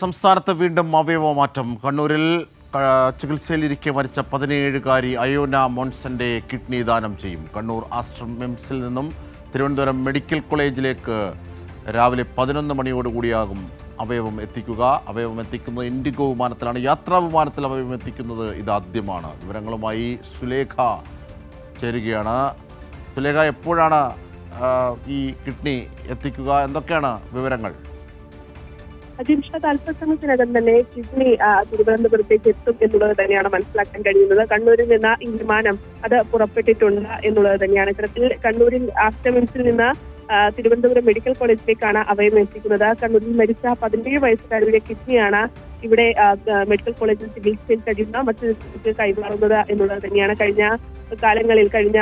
സംസ്ഥാനത്ത് വീണ്ടും അവയവമാറ്റം കണ്ണൂരിൽ ചികിത്സയിലിരിക്കെ മരിച്ച പതിനേഴുകാരി അയോന മോൺസന്റെ കിഡ്നി ദാനം ചെയ്യും. കണ്ണൂർ ആസ്റ്റർ മിംസിൽ നിന്നും തിരുവനന്തപുരം മെഡിക്കൽ കോളേജിലേക്ക് രാവിലെ പതിനൊന്ന് മണിയോടുകൂടിയാകും അവയവം എത്തിക്കുക. അവയവം എത്തിക്കുന്നത് ഇൻഡിഗോ വിമാനത്തിലാണ്. യാത്രാ വിമാനത്തിൽ അവയവം എത്തിക്കുന്നത് ഇതാദ്യമാണ്. വിവരങ്ങളുമായി സുലേഖ ചേരുകയാണ്. സുലേഖ എപ്പോഴാണ് ഈ കിഡ്നി എത്തിക്കുക? എന്തൊക്കെയാണ് വിവരങ്ങൾ? അജിംഷാദ് അല്പസമയത്തിനകം തന്നെ കിഡ്നി തിരുവനന്തപുരത്തേക്ക് എത്തും എന്നുള്ളത് തന്നെയാണ് മനസ്സിലാക്കാൻ കഴിയുന്നത്. കണ്ണൂരിൽ നിന്ന് ഈ വിമാനം അത് പുറപ്പെട്ടിട്ടുണ്ട് എന്നുള്ളത് തന്നെയാണ്. ഇത്തരത്തിൽ കണ്ണൂരിൽ ആസ്റ്റമിൻസിൽ നിന്ന് തിരുവനന്തപുരം മെഡിക്കൽ കോളേജിലേക്കാണ് അവയം എത്തിക്കുന്നത്. കണ്ണൂരിൽ മരിച്ച പതിനേഴ് വയസ്സുകാരുടെ കിഡ്നിയാണ് ഇവിടെ മെഡിക്കൽ കോളേജിൽ ചികിത്സയിൽ കഴിയുന്ന മറ്റു വ്യക്തിക്ക് കൈമാറുന്നത് എന്നുള്ളത് തന്നെയാണ്. കഴിഞ്ഞ കാലങ്ങളിൽ കഴിഞ്ഞ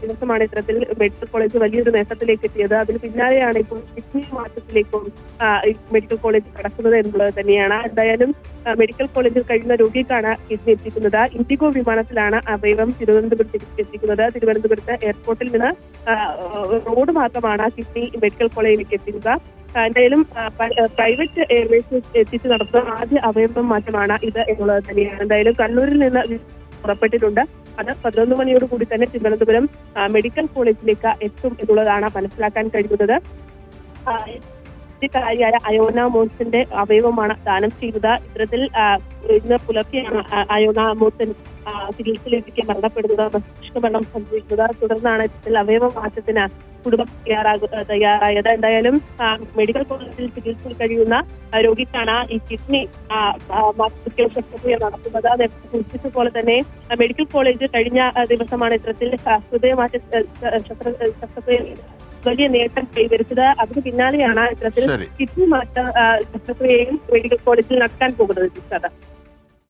ദിവസമാണ് ഇത്തരത്തിൽ മെഡിക്കൽ കോളേജ് വലിയൊരു നേട്ടത്തിലേക്ക് എത്തിയത്. അതിന് പിന്നാലെയാണ് ഇപ്പോൾ കിഡ്നി മാറ്റത്തിലേക്കും മെഡിക്കൽ കോളേജ് കടക്കുന്നത് എന്നുള്ളത് തന്നെയാണ്. എന്തായാലും മെഡിക്കൽ കോളേജിൽ കഴിയുന്ന രോഗിക്കാണ് കിഡ്നി എത്തിക്കുന്നത്. ഇൻഡിഗോ വിമാനത്തിലാണ് അവയവം തിരുവനന്തപുരത്തേക്ക് എത്തിക്കുന്നത്. തിരുവനന്തപുരത്ത് എയർപോർട്ടിൽ നിന്ന് റോഡ് മാർഗമാണ് കിഡ്നി മെഡിക്കൽ കോളേജിലേക്ക് എത്തിക്കുക. എന്തായാലും പ്രൈവറ്റ് എയർവേസ് എത്തിച്ച് നടത്തുന്ന ആദ്യ അവയവം മാറ്റമാണ് ഇത് എന്നുള്ളത് തന്നെയാണ്. എന്തായാലും കണ്ണൂരിൽ നിന്ന് പുറപ്പെട്ടിട്ടുണ്ട്. അത് പതിനൊന്ന് മണിയോട് കൂടി തന്നെ തിരുവനന്തപുരം മെഡിക്കൽ കോളേജിലേക്ക് എത്തും എന്നുള്ളതാണ് മനസ്സിലാക്കാൻ കഴിയുന്നത്. ായ അയോന മോസിന്റെ അവയവമാണ് ദാനം ചെയ്തത്. ഇത്തരത്തിൽ ഇന്ന് പുലർച്ചെയാണ് അയോന മോസൻ ചികിത്സയിലേക്ക് മരണപ്പെടുന്നത്. മസ്തിഷ്ക മരണം സംഭവിക്കുന്നത്. തുടർന്നാണ് ഇത്തരത്തിൽ അവയവ മാറ്റത്തിന് കുടുംബം തയ്യാറാകുക തയ്യാറായത്. എന്തായാലും മെഡിക്കൽ കോളേജിൽ ചികിത്സയിൽ കഴിയുന്ന രോഗിക്കാണ് ഈ കിഡ്നി ശസ്ത്രക്രിയ നടത്തുന്നത്. അത് സൂചിപ്പിച്ച പോലെ തന്നെ മെഡിക്കൽ കോളേജ് കഴിഞ്ഞ ദിവസമാണ് ഇത്തരത്തിൽ ഹൃദയമാറ്റ ശസ്ത്രക്രിയ വലിയ നേട്ടം കൈവരിച്ചത്. അതിന് പിന്നാലെയാണ് ഇത്തരത്തിൽ കിഡ്നി മാറ്റ ശസ്ത്രക്രിയയും മെഡിക്കൽ കോളേജിൽ നടക്കാൻ പോകുന്നത്.